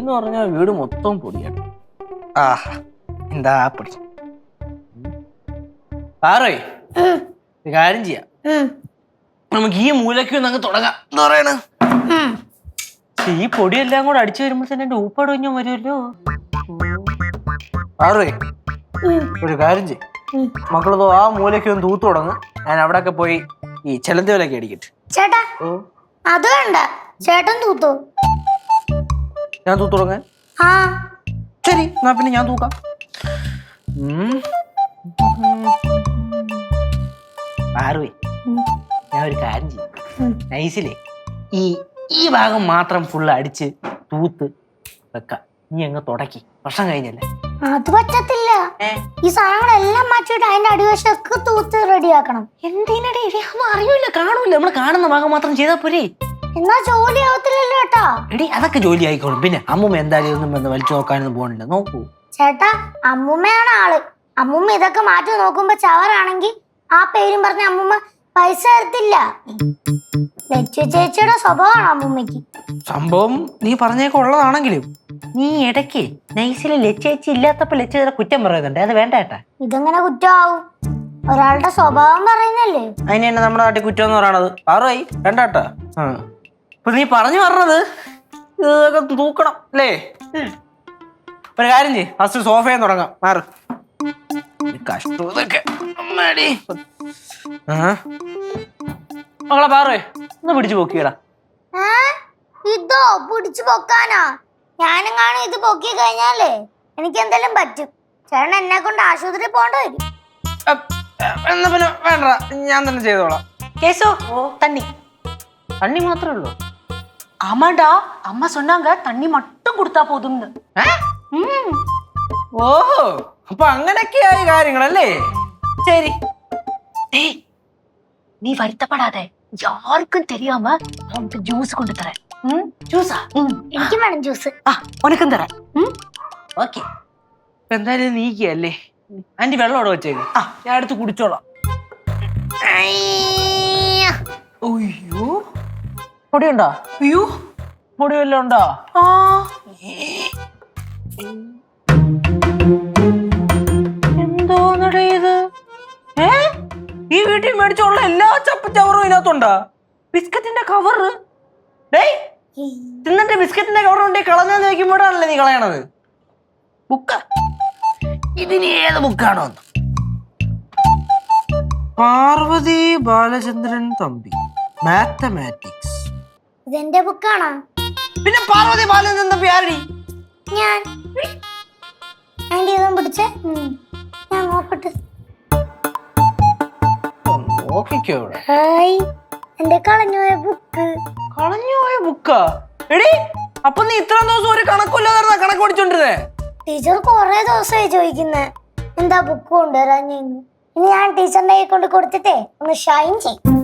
എന്ന് പറഞ്ഞാൽ വീട് മൊത്തം പൊടിയാണ് ആഹാ എന്താ പൊടി? ആറേ ഒരു കാര്യം ചെയ്യാം. നമുക്ക് ഈ മൂലക്ക് ഒന്ന് അങ്ങ് തുടങ്ങാം. എന്താ പറയണ? ഈ പൊടിയെല്ലാം കൂടെ അടിച്ചു വരുമ്പോൾ തന്നെ എന്റെ ഊപ്പടഞ്ഞു വരുമല്ലോ. ആറേ ഒരു കാര്യം ചെയ്യ മക്കളതോ ആ മൂലക്ക് ഒന്ന് തൂത്തു തുടങ്ങും. ഞാൻ അവിടെയൊക്കെ പോയി ഈ ചെലന്തി വിലക്ക് അടിക്കട്ടെ. ചേട്ടാ അത് വേണ്ട. ചേട്ടൻ തൂത്തോ? ഞാൻ തൂത്തു തുടങ്ങാൻ? ശരി. എന്നാ പിന്നെ ഞാൻ തൂക്കാം. ആറുവേ ഞാൻ ഒരു കാര്യം ചെയ്യും. നൈസിലേ ഈ ഈ ഭാഗം മാത്രം ഫുൾ അടിച്ച് തൂത്ത് വെക്കാം. നീ അങ്ങ് തുടക്കി. വർഷം കഴിഞ്ഞല്ലേ? അത് പറ്റത്തില്ല. ഈ സാധനങ്ങളെല്ലാം മാറ്റിയിട്ട് അതിന്റെ അടിവശമൊക്കെ തൂത്ത് റെഡിയാക്കണം എന്തിനടി? അറിയൂല കാണൂല. നമ്മൾ കാണുന്ന ഭാഗം മാത്രം ചെയ്താൽ പോരേ? എന്നാ ജോലി ആവത്തില്ലല്ലോ എടി അതൊക്കെ ജോലി ആയിക്കോളും. പിന്നെ അമ്മൂമ്മ എന്തായാലും ഒന്നും വന്ന് വലിച്ചു നോക്കാനൊന്നും പോകണില്ല നോക്കൂ. ചേട്ടാ അമ്മൂമ്മയാണ് ആൾ. അമ്മൂമ്മ ഇതൊക്കെ മാറ്റി നോക്കുമ്പോ ചവറാണെങ്കിൽ ആ പേരും പറഞ്ഞ അമ്മൂമ്മ പൈസ തരത്തില്ല. ലച്ചു ചേച്ചിയുടെ സ്വഭാവമാണ് അമ്മൂമ്മയ്ക്ക്? സംഭവം നീ പറഞ്ഞേക്കെ ഉള്ളതാണെങ്കിലും നീ ഇടയ്ക്ക് നൈസിൽ ലച്ചേച്ചി ഇല്ലാത്തപ്പോ ലച്ചേച്ചിയുടെ കുറ്റം പറയുന്നുണ്ട്. അത് വേണ്ട ഏട്ടാ. ഇതെങ്ങനെ കുറ്റമാവും? ഒരാളുടെ സ്വഭാവം പറയുന്നല്ലേ? അതിന് തന്നെ നമ്മുടെ നാട്ടിൽ കുറ്റം എന്ന് പറയണത്. ആറായി രണ്ടാട്ടാ ആ. ഇപ്പൊ നീ പറഞ്ഞു പറഞ്ഞത്? ഇതൊക്കെ തൂക്കണം അല്ലേ? ഒരു കാര്യം ചെയ്യ് ഫസ്റ്റ് സോഫയെ തുടങ്ങാം. മാറ്. കഷ്ടം ഇതൊക്കെ. മകളെ പാറേ ഒന്ന് പിടിച്ചു പൊക്കിയടാ. ഇതോ പിടിച്ചു പൊക്കാനാ? കാണും ഇത് പൊക്കി കഴിഞ്ഞാലേ എനിക്ക് എന്തെങ്കിലും പറ്റും. ചേട്ടൻ എന്നെ കൊണ്ട് ആശുപത്രി പോണ്ട വരും. എന്നാ പിന്നെ വേണ്ട ഞാൻ തന്നെ ചെയ്തോളാം. കേസോ തണ്ണി. തണ്ണി മാത്രമേ ഉള്ളൂ. ஆமாடா அம்மா சொன்னாங்க தண்ணி மட்டும் கொடுத்தா போதும்னு ഏ? ഓഹോ അപ്പൊ അങ്ങനെയൊക്കെയായി കാര്യങ്ങളല്ലേ ശരി டேய் நீ வருத்தப்படாத யாருக்கும் தெரியாம நான் உனக்கு ஜூஸ் கொண்டு தரேன் ம் ஜூஸா ம் എനിക്ക് വേണം ജ്യൂസ് ஆ உனக்கும் தரேன் ம் ഓക്കെ എന്തായാലും നീക്കിയല്ലേ ആന്റി വെള്ളം അവിടെ വെച്ചേക്ക് ആ ഞാൻ എടുത്ത് കുടിച്ചോളാം അയ്യോ മുടിയുണ്ടോ? അയ്യോ. മുടി ഉണ്ടോ? ആ. എന്തോ ഇത്? ഏ? ഈ വീട്ടിൽ മേടിച്ചുള്ള എല്ലാ ചപ്പച്ചവറും ഇതിനകത്തുണ്ടോ? ബിസ്ക്കറ്റിന്റെ കവർ ഡേയ് തിന്നിട്ട് ബിസ്ക്കറ്റിന്റെ കവർ ഉണ്ടെങ്കിൽ കളഞ്ഞെന്ന് വെക്കുമ്പോഴാണല്ലേ നീ കളയണത്? ബുക്ക. ഇതിന് ഏത് ബുക്കാണോ പാർവതി ബാലചന്ദ്രൻ തമ്പി. മാത്തമാറ്റിക്സ് ഇതെന്റെ ബുക്കാണോ? പിന്നെ പാർവതി ബാലൻ തമ്പി ആരടി? ഞാൻ. ആന്റി ഇതും പിടിച്ചേ. ഞാൻ നോക്കട്ടെ. നോക്കിക്കോ ഇവിടെ. ഹായ്. എന്റെ കളഞ്ഞുപോയ ബുക്ക്. കളഞ്ഞു പോയ ബുക്കാ? എടി അപ്പൊ നീ ഇത്ര ദിവസം ഒരു കണക്കില്ലാതെ കണക്ക് പഠിച്ചോണ്ടിരുന്നേ? ടീച്ചർ കുറെ ദിവസമായി ചോദിക്കുന്നേ. എന്താ ബുക്ക് കൊണ്ടുവരാഞ്ഞെന്ന്? ഇനി ഞാൻ ടീച്ചറിന്റെ കൈ കൊണ്ട് കൊടുത്തിട്ടേ? ഒന്ന് ഷൈൻ ചെയ്യും.